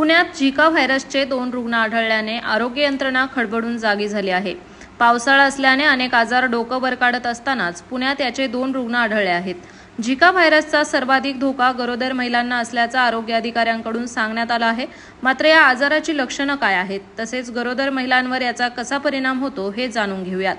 पुण्यात झिका व्हायरसचे दोन रुग्ण आढळल्याने आरोग्य यंत्रणा खडबडून जागी झाली आहे. पावसाळा असल्याने अनेक आजार डोकं वर काढत असतानाच पुण्यात याचे दोन रुग्ण आढळले आहेत. झिका व्हायरसचा सर्वाधिक धोका गरोदर महिलांना असल्याचा आरोग्य अधिकाऱ्यांकडून सांगण्यात आला आहे. मात्र या आजाराची लक्षणं काय आहेत? तसेच गरोदर महिलांवर याचा कसा परिणाम होतो हे जाणून घेऊयात.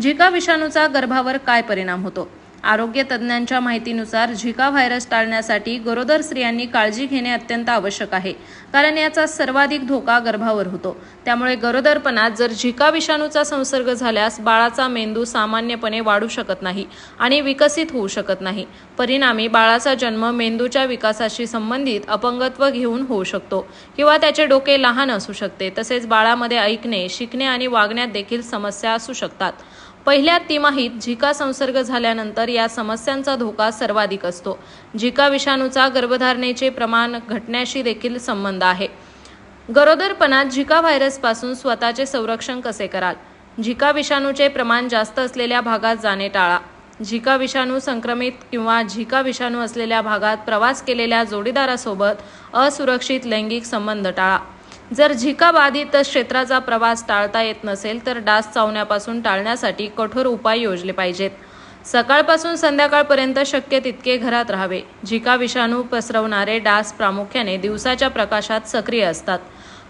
झिका विषाणूचा गर्भावर काय परिणाम होतो? आरोग्य तज्ज्ञांच्या माहितीनुसार झिका व्हायरस टाळण्यासाठी गरोदर स्त्रियांनी काळजी घेणे अत्यंत आवश्यक आहे. कारण याचा सर्वाधिक धोका गर्भावर होतो. त्यामुळे गरोदरपणात जर झिका विषाणूचा संसर्ग झाल्यास बाळाचा मेंदू सामान्यपणे वाढू शकत नाही आणि विकसित होऊ शकत नाही. परिणामी बाळाचा जन्म मेंदूच्या विकासाशी संबंधित अपंगत्व घेऊन होऊ शकतो किंवा त्याचे डोके लहान असू शकते. तसेच बाळामध्ये ऐकणे शिकणे आणि वागण्यात देखील समस्या असू शकतात. पहिल्या तिमाहीत झिका संसर्ग झाल्यानंतर या समस्यांचा धोका सर्वाधिक असतो. झिका विषाणूचा गर्भधारणेचे प्रमाण घटण्याशी देखील संबंध आहे. गरोदरपणात झिका व्हायरसपासून स्वतःचे संरक्षण कसे कराल? झिका विषाणूचे प्रमाण जास्त असलेल्या भागात जाणे टाळा. झिका विषाणू संक्रमित किंवा झिका विषाणू असलेल्या भागात प्रवास केलेल्या जोडीदारासोबत असुरक्षित लैंगिक संबंध टाळा. जर झिका बाधित क्षेत्राचा प्रवास टाळता येत नसेल तर डास चावण्यापासून टाळण्यासाठी कठोर उपाय योजले पाहिजेत. सकाळपासून संध्याकाळपर्यंत शक्य तितके घरात राहावे. झिका विषाणू पसरवणारे डास प्रामुख्याने दिवसाच्या प्रकाशात सक्रिय असतात.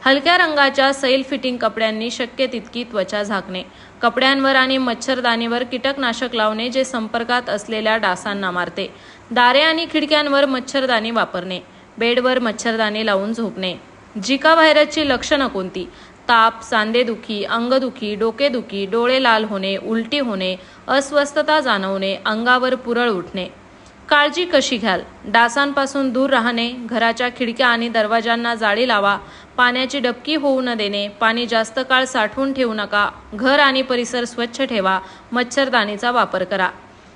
हलक्या रंगाच्या सैल फिटिंग कपड्यांनी शक्य तितकी त्वचा झाकणे कपड्यांवर आणि मच्छरदाणीवर कीटकनाशक लावणे जे संपर्कात असलेल्या डासांना मारते. दारे आणि खिडक्यांवर मच्छरदाणी वापरणे बेडवर मच्छरदाणी लावून झोपणे. झिका व्हायरसची लक्षणं कोणती? ताप सांधेदुखी अंगदुखी डोकेदुखी डोळे लाल होणे उलटी होणे अस्वस्थता जाणवणे अंगावर पुरळ उठणे. काळजी कशी घ्याल? डासांपासून दूर राहणे घराच्या खिडक्या आणि दरवाजांना जाळी लावा पाण्याची डबकी होऊ न देणे पाणी जास्त काळ साठवून ठेवू नका घर आणि परिसर स्वच्छ ठेवा मच्छरदाणीचा वापर करा.